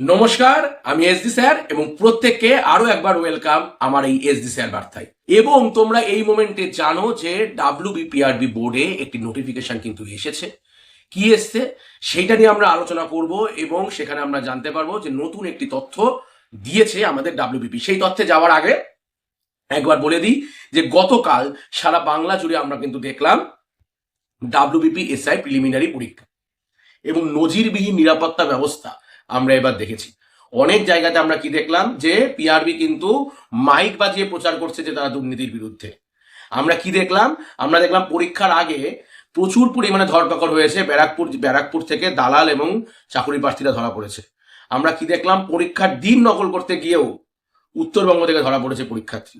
নমস্কার, আমি S D sir এবং প্রত্যেককে আরও একবার ওয়েলকাম আমার এই এস ডি স্যার বার্তায়। এবং তোমরা এই মোমেন্টে জানো যে ডাব্লিউ বিপিআরবি বোর্ডে একটি নোটিফিকেশন কিন্তু এসেছে। কি এসছে? সেইটা নিয়ে আমরা আলোচনা করব এবং সেখানে আমরা জানতে পারব যে নতুন একটি তথ্য দিয়েছে আমাদের ডাব্লিউবিপি সেই তথ্যে যাওয়ার আগে একবার বলে দিই যে গতকাল সারা বাংলা জুড়ে আমরা কিন্তু দেখলাম ডাব্লিউবিপি এসআই প্রিলিমিনারি পরীক্ষা। এবং নজিরবিহীন নিরাপত্তা ব্যবস্থা আমরা এবার দেখেছি। অনেক জায়গাতে আমরা কি দেখলাম যে পিআরবি কিন্তু মাইক বাজিয়ে প্রচার করছে যে তারা দুর্নীতির বিরুদ্ধে। আমরা কি দেখলাম? আমরা দেখলাম পরীক্ষার আগে প্রচুর পরিমাণে ধরপাকড় হয়েছে ব্যারাকপুর ব্যারাকপুর থেকে দালাল এবং চাকরি প্রার্থীরা ধরা পড়েছে। আমরা কি দেখলাম? পরীক্ষার দিন নকল করতে গিয়েও উত্তরবঙ্গ থেকে ধরা পড়েছে পরীক্ষার্থী।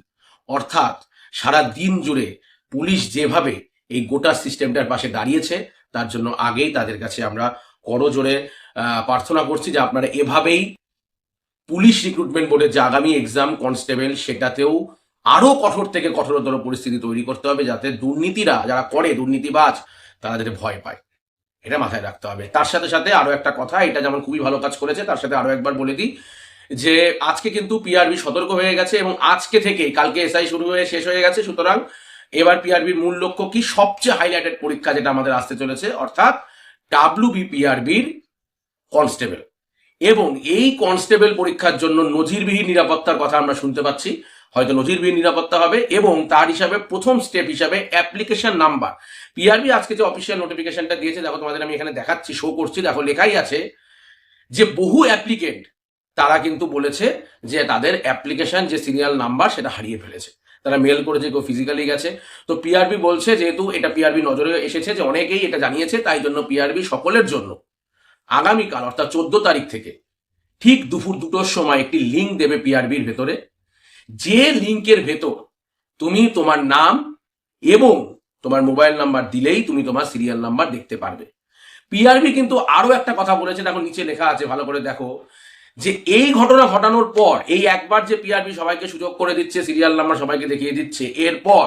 অর্থাৎ সারা দিন জুড়ে পুলিশ যেভাবে এই গোটা সিস্টেমটার পাশে দাঁড়িয়েছে, তার জন্য আগেই তাদের কাছে আমরা করজোরে প্রার্থনা করছি যে আপনারা এভাবেই পুলিশ রিক্রুটমেন্ট বোর্ডের যে আগামী এক্সাম কনস্টেবল সেটাতেও আরও কঠোর থেকে কঠোরতর পরিস্থিতি তৈরি করতে হবে যাতে দুর্নীতিরা যারা করে, দুর্নীতিবাজ, তারা যাতে ভয় পায়। এটা মাথায় রাখতে হবে। তার সাথে সাথে আরও একটা কথা, এটা যেমন খুবই ভালো কাজ করেছে, তার সাথে আরও একবার বলে দিই যে আজকে কিন্তু পিআরবি সতর্ক হয়ে গেছে এবং আজকে থেকে কালকে এসআই শুরু হয়ে শেষ হয়ে গেছে, সুতরাং এবার পিআরবির মূল লক্ষ্য কি? সবচেয়ে হাইলাইটেড পরীক্ষা যেটা আমাদের আসতে চলেছে, অর্থাৎ ডাব্লিউ বিপিআরবির কনস্টেবল। এবং এই কনস্টেবল পরীক্ষার জন্য নজিরবিহীন নিরাপত্তার কথা আমরা শুনতে পাচ্ছি। হয়তো নজিরবিহীন নিরাপত্তা হবে এবং তার হিসাবে প্রথম স্টেপ হিসাবে অ্যাপ্লিকেশন নাম্বার। পিআরবি আজকে যে অফিসিয়াল নোটিফিকেশনটা দিয়েছে, দেখো তোমাদের আমি এখানে দেখাচ্ছি শো করছি, দেখো লেখাই আছে যে বহু অ্যাপ্লিকেন্ট, তারা কিন্তু বলেছে যে তাদের অ্যাপ্লিকেশন যে সিরিয়াল নাম্বার সেটা হারিয়ে ফেলেছে। তারা মেল করেছে, কেউ ফিজিক্যালি গেছে। তো পিআরবি বলছে যেহেতু এটা পিআরবি নজরে এসেছে যে অনেকেই এটা জানিয়েছে, তাই জন্য পিআরবি সকলের জন্য আগামীকাল, অর্থাৎ চোদ্দ তারিখ থেকে, ঠিক দুপুর দুটোর সময় একটি লিঙ্ক দেবে পিআরবির ভেতরে। যে লিঙ্কের ভেতর তুমি তোমার নাম এবং তোমার মোবাইল নাম্বার দিলেই তুমি তোমার সিরিয়াল নাম্বার দেখতে পারবে। পিআরবি কিন্তু আরও একটা কথা বলেছে দেখো নিচে লেখা আছে, ভালো করে দেখো, যে এই ঘটনা ঘটানোর পর, এই একবার যে পিআরবি সবাইকে সুযোগ করে দিচ্ছে সিরিয়াল নাম্বার সবাইকে দেখিয়ে দিচ্ছে, এরপর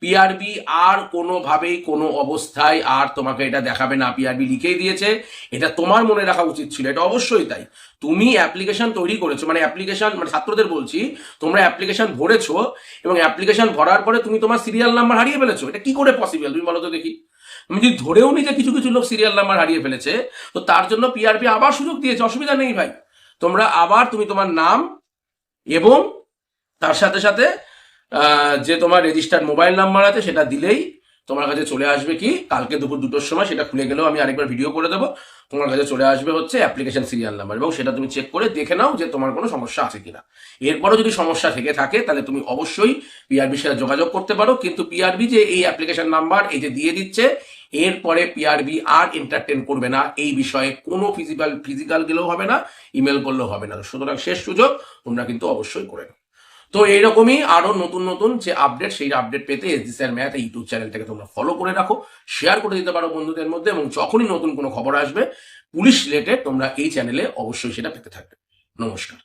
পিআরবি আর কোনোভাবেই কোনো অবস্থায় আর তোমাকে এটা দেখাবে না। পিআরবি লিখেই দিয়েছে। এটা তোমার মনে রাখা উচিত ছিল। এটা অবশ্যই তাই। তুমি অ্যাপ্লিকেশন তৈরি করেছ মানে অ্যাপ্লিকেশন মানে ছাত্রদের বলছি, তোমরা অ্যাপ্লিকেশন ভরেছো এবং অ্যাপ্লিকেশন ভরার পরে তুমি তোমার সিরিয়াল নাম্বার হারিয়ে ফেলেছো। এটা কি করে পসিবল তুমি বলো তো দেখি। আমি যদি ধরেও নি যে কিছু কিছু লোক সিরিয়াল নাম্বার হারিয়ে ফেলেছে, তো তার জন্য পিআরপি আবার সুযোগ দিয়েছে। অসুবিধা নেই ভাই। তোমরা আবার তুমি তোমার নাম এবং তার সাথে সাথে যে তোমার রেজিস্টার্ড মোবাইল নাম্বার আছে, সেটা দিলেই তোমার কাছে চলে আসবে কি? কালকে দুপুর দুটোর সময় সেটা খুলে গেলেও আমি আরেকবার ভিডিও করে দেবো। তোমার কাছে চলে আসবে হচ্ছে অ্যাপ্লিকেশন সিরিয়াল নাম্বার এবং সেটা তুমি চেক করে দেখে নাও যে তোমার কোনো সমস্যা আছে কিনা। এরপরও যদি সমস্যা থেকে থাকে, তাহলে তুমি অবশ্যই পিআরবির সাথে যোগাযোগ করতে পারো। কিন্তু পিআরবি যে এই অ্যাপ্লিকেশন নাম্বার এই যে দিয়ে দিচ্ছে, এরপরে পিআরবি আর এন্টারটেন করবে না। এই বিষয়ে কোনো ফিজিক্যাল ফিজিক্যাল গেলেও হবে না ইমেল করলেও হবে না। সুতরাং শেষ সুযোগ তোমরা কিন্তু অবশ্যই করে নাও। তো এইরকমই আরও নতুন নতুন যে আপডেট সেই আপডেট পেতে এসডি স্যার ম্যাথ ইউটিউব চ্যানেলটাকে তোমরা ফলো করে রাখো শেয়ার করে দিতে পারো বন্ধুদের মধ্যে এবং যখনই নতুন কোনো খবর আসবে পুলিশ রিলেটেড তোমরা এই চ্যানেলে অবশ্যই সেটা পেতে থাকবে। নমস্কার।